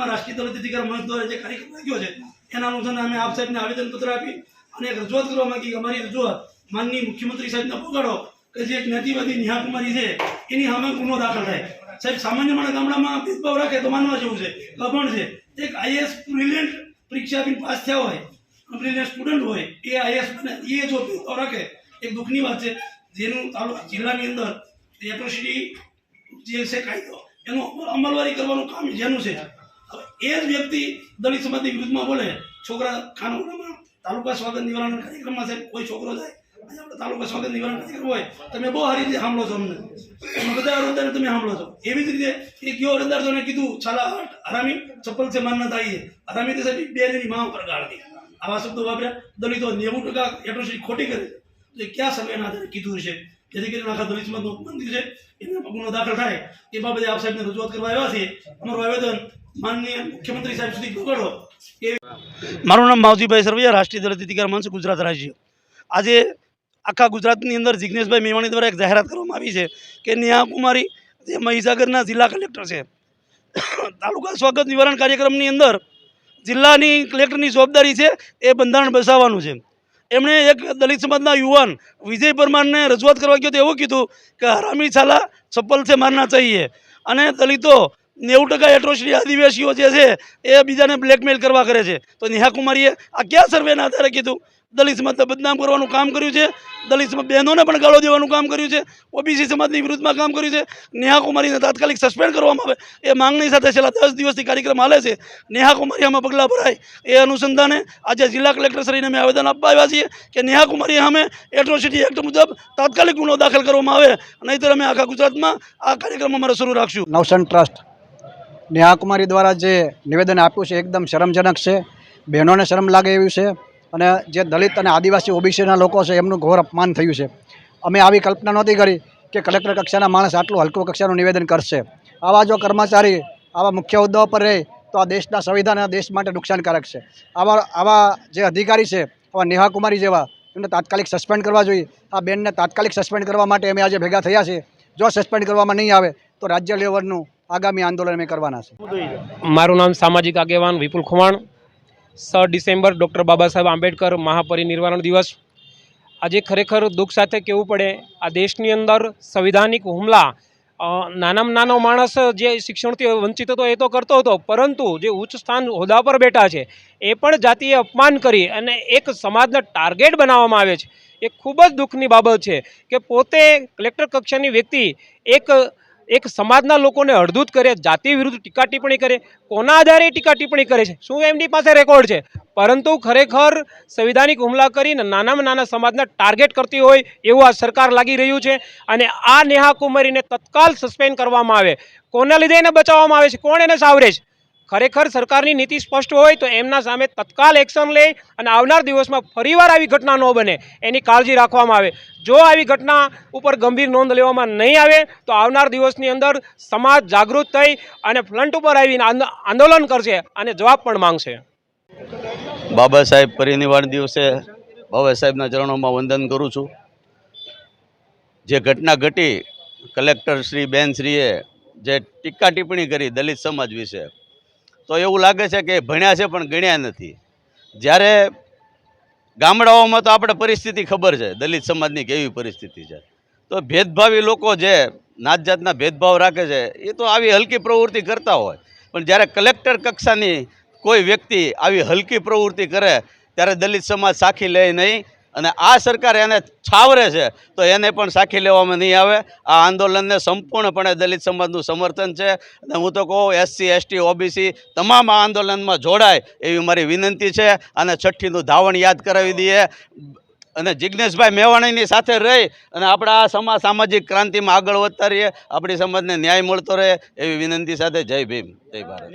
રાષ્ટ્રીય દલિત અધિકાર મંચ દ્વારા જે કાર્યક્રમ રાખ્યો છે, એના અનુસંધાને અમે આપ સાહેબને આવેદનપત્ર આપી અને એક રજૂઆત કરવા માંગી કે અમારી રજૂઆત માનની મુખ્યમંત્રી સાહેબને પહોંચાડો કે જે એક જ્ઞાતિવાદી નિહા કુમારી છે, એની સામે ગુનો દાખલ થાય. સાહેબ, સામાન્ય માણસ ગામડામાં ભેદભાવ રાખે તો માનવા જેવું છે કભણ છે. એક આઈએસ બ્રિલિયન્ટ પરીક્ષા આપીને પાસ થયા હોય બ્રિલિયન્ટ સ્ટુડન્ટ હોય, એ આઈએસ બને એ જો ભેદભાવ રાખે એક દુઃખની વાત છે. જેનું તાલુકા જિલ્લાની અંદર એટ્રોસિટી જે છે કાયદો, એનું અમલવારી કરવાનું કામ જેનું છે. એ જ વ્યક્તિ દલિત સમાજની વિરુદ્ધમાં બોલે, છોકરા ખાનોડામાં તાલુકા સ્વાગત નિવારણ કાર્યક્રમમાં સાહેબ કોઈ છોકરો જાય આપણે તાલુકા સ્વાગત નિવારણ કાર્યક્રમ હોય, તમે બહુ સારી રીતે સાંભળો છો અમને. અમે બધા અરજદારને તમે સાંભળો છો. એવી જ રીતે એ કયો અરજદાર તો કીધું છાલા હટ, હરામી, ચપ્પલ છે માનના છે હરામી તો સાહેબ બે જણી માં ઉપર ગાળ દી. આવા શબ્દો વાપર્યા. દલિતો નેવું ટકા એટ્રોસિટી ખોટી કરે છે. એ ક્યાં સમયના કીધું છે જેથી કરીને આખા ભવિષ્યમાં સમાજનું છે. એના ગુનો દાખલ થાય. એ બાબતે આપ સાહેબને રજૂઆત કરવા આવ્યા છીએ. અમારું આવેદન માનનીય મુખ્યમંત્રી સાહેબ સુધી પહોંચાડો. મારું નામ માવજીભાઈ સરવૈયા, રાષ્ટ્રીય દલિત અધિકાર મંચ, ગુજરાત રાજ્ય. આજે આખા ગુજરાતની અંદર જિજ્ઞેશભાઈ મેવાણી દ્વારા એક જાહેરાત કરવામાં આવી છે કે નેહા કુમારી જે મહીસાગરના જિલ્લા કલેક્ટર છે, તાલુકા સ્વાગત નિવારણ કાર્યક્રમની અંદર જિલ્લાની કલેક્ટરની જવાબદારી છે એ બંધારણ બસાવવાનું છે. એમણે એક દલિત સમાજના યુવાન વિજય પરમારને રજૂઆત કરવા ગયો તો એવું કીધું કે હરામી છાલા ચપ્પલ છે મારના ચાહીએ. અને દલિતો નેવું ટકા એટ્રોસિટી આદિવાસીઓ જે છે એ બીજાને બ્લેકમેલ કરવા કરે છે. તો નેહા કુમારીએ આ કયા સર્વેના આધારે કીધું? દલિત સમાજને બદનામ કરવાનું કામ કર્યું છે. દલિત સમાજ બહેનોને પણ ગાળો દેવાનું કામ કર્યું છે. ઓબીસી સમાજની વિરુદ્ધમાં કામ કર્યું છે. નેહાકુમારીને તાત્કાલિક સસ્પેન્ડ કરવામાં આવે. એ માંગણી સાથે છેલ્લા દસ દિવસથી કાર્યક્રમ હાલે છે. નેહા કુમારી આમાં પગલાં ભરાય. એ અનુસંધાને આજે જિલ્લા કલેક્ટર શ્રીને અમે આવેદન આપવા આવ્યા છીએ કે નેહાકુમારી કુમારી સામે એટ્રોસિટી એક્ટ મુજબ તાત્કાલિક ગુનો દાખલ કરવામાં આવે. નહીંતર અમે આખા ગુજરાતમાં આ કાર્યક્રમ અમારે શરૂ રાખશું. નવસન ટ્રસ્ટ. નેહા કુમારી દ્વારા જે નિવેદન આપ્યું છે એકદમ શરમજનક છે. બહેનોને શરમ લાગે એવું છે. અને જે દલિત અને આદિવાસી ઓબીસીના લોકો છે, એમનું ઘોર અપમાન થયું છે. અમે આવી કલ્પના નહોતી કરી કે કલેક્ટર કક્ષાના માણસ આટલું હલકું કક્ષાનું નિવેદન કરશે. આવા જો કર્મચારી, આવા મુખ્ય હોદ્દાઓ પર રહે, તો આ દેશના સંવિધાન દેશ માટે નુકસાનકારક છે. આવા આવા જે અધિકારી છે, આવા નેહા કુમારી જેવા, એમને તાત્કાલિક સસ્પેન્ડ કરવા જોઈએ. આ બેનને તાત્કાલિક સસ્પેન્ડ કરવા માટે અમે આજે ભેગા થયા છે જો સસ્પેન્ડ કરવામાં નહીં આવે, તો રાજ્ય લેવલનું આગામી આંદોલન અમે કરવાના છે મારું નામ સામાજિક આગેવાન વિપુલ ખુમાણ. સ ડિસેમ્બર ડૉક્ટર બાબા સાહેબ આંબેડકર મહાપરિનિર્વાણ દિવસ. આજે ખરેખર દુઃખ સાથે કહેવું પડે, આ દેશની અંદર સંવિધાનિક હુમલા નાનામાં નાનો માણસ જે શિક્ષણથી વંચિત હતો એ તો કરતો હતો, પરંતુ જે ઉચ્ચ સ્થાન હોદ્દા પર બેઠા છે, એ પણ જાતિએ અપમાન કરી અને એક સમાજને ટાર્ગેટ બનાવવામાં આવે છે. એ ખૂબ જ દુઃખની બાબત છે કે પોતે કલેક્ટર કક્ષાની વ્યક્તિ એક એક સમાજના લોકોને અડધૂત કરે, જાતિ વિરુદ્ધ ટીકા ટિપ્પણી કરે, કોના આધારે ટીકા ટિપ્પણી કરે છે? શું એમની પાસે રેકોર્ડ છે? પરંતુ ખરેખર સંવિધાનિક હુમલા કરીને નાનામાં નાના સમાજને ટાર્ગેટ કરતી હોય એવું આ સરકાર લાગી રહ્યું છે અને આ નેહા કુમારીને તત્કાલ સસ્પેન્ડ કરવામાં આવે. કોના લીધે એને બચાવવામાં આવે છે? કોણ એને સાવરે છે? ખરેખર સરકારની નીતિ સ્પષ્ટ હોય તો એમના સામે તત્કાલ એક્શન લે અને આવનાર દિવસમાં ફરીવાર આવી ઘટના ન બને. એની કાળજી રાખવામાં આવે. જો આવી ઘટના ઉપર ગંભીર નોંધ લેવામાં નહીં આવે, તો આવનાર દિવસની અંદર સમાજ જાગૃત થઈ અને ફ્રન્ટ ઉપર આવીને આંદોલન કરશે અને જવાબ પણ માંગશે. બાબા સાહેબ પરિનિર્વાણ દિવસે બાબા સાહેબના ચરણોમાં વંદન કરું છું. જે ઘટના ઘટી, કલેક્ટર શ્રી બેનશ્રીએ જે ટીકા ટિપ્પણી કરી દલિત સમાજ વિશે તો એવું લાગે છે કે ભણ્યા છે પણ ગણ્યા નથી. જ્યારે ગામડાઓમાં તો આપણે પરિસ્થિતિ ખબર છે, દલિત સમાજની કેવી પરિસ્થિતિ છે. તો ભેદભાવી લોકો જે નાત જાતના ભેદભાવ રાખે છે, એ તો આવી હલકી પ્રવૃત્તિ કરતા હોય. પણ જ્યારે કલેક્ટર કક્ષાની કોઈ વ્યક્તિ આવી હલકી પ્રવૃત્તિ કરે, ત્યારે દલિત સમાજ સાખી લે નહીં અને આ સરકાર એને છાવરે છે, તો એને પણ સાખી લેવામાં નહીં આવે. આ આંદોલનને સંપૂર્ણપણે દલિત સમાજનું સમર્થન છે. અને હું તો કહું, એસસી, એસટી, ઓબીસી તમામ આ આંદોલનમાં જોડાય એવી મારી વિનંતી છે. અને છઠ્ઠીનું ધાવણ યાદ કરાવી દઈએ. અને જિજ્ઞેશભાઈ મેવાણીની સાથે રહી અને આપણા આ સમાજ સામાજિક ક્રાંતિમાં આગળ વધતા રહીએ. આપણી સમાજને ન્યાય મળતો રહે એવી વિનંતી સાથે જય ભીમ, જય ભારત.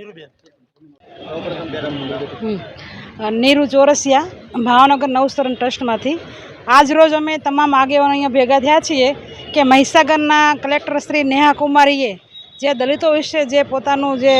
નીરુ ચોરસિયા ભાવનગર નવસ્તરણ ટ્રસ્ટમાંથી. આજ રોજ અમે તમામ આગેવાનો અહીંયા ભેગા થયા છીએ કે મહીસાગરના કલેક્ટર શ્રી નેહા કુમારીએ જે દલિતો વિશે જે પોતાનું જે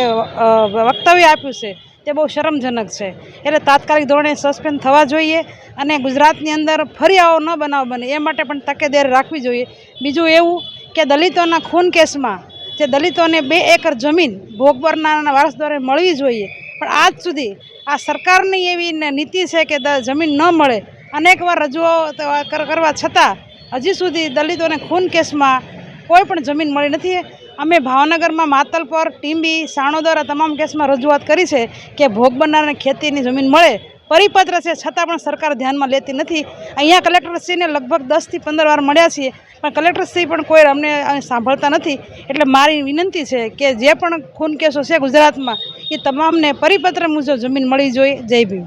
વક્તવ્ય આપ્યું છે, તે બહુ શરમજનક છે. એટલે તાત્કાલિક ધોરણે સસ્પેન્ડ થવા જોઈએ અને ગુજરાતની અંદર ફરી આવો ન બનાવ બને, એ માટે પણ તકેદારી રાખવી જોઈએ. બીજું એવું કે દલિતોના ખૂન કેસમાં જે દલિતોને બે એકર જમીન ભોગબરનારના વારસદારે મળવી જોઈએ. પણ આજ સુધી આ સરકારની એવી નીતિ છે કે જમીન ન મળે. અનેકવાર રજૂઆત કરવા છતાં હજી સુધી દલિતોને ખૂન કેસમાં કોઈ પણ જમીન મળી નથી. અમે ભાવનગરમાં માતલ પર ટીંબી, સાણોદર તમામ કેસમાં રજૂઆત કરી છે કે ભોગ બનનારને ખેતીની જમીન મળે. પરિપત્ર છે, છતાં પણ સરકાર ધ્યાનમાં લેતી નથી. અહીંયા કલેક્ટરશ્રીને લગભગ દસથી પંદર વાર મળ્યા છીએ, પણ કલેક્ટરશ્રી પણ કોઈ અમને સાંભળતા નથી. એટલે મારી વિનંતી છે કે જે પણ ખૂન કેસો છે ગુજરાતમાં એ તમામને પરિપત્ર મુજબ જમીન મળી જોઈએ. જય ભીમ.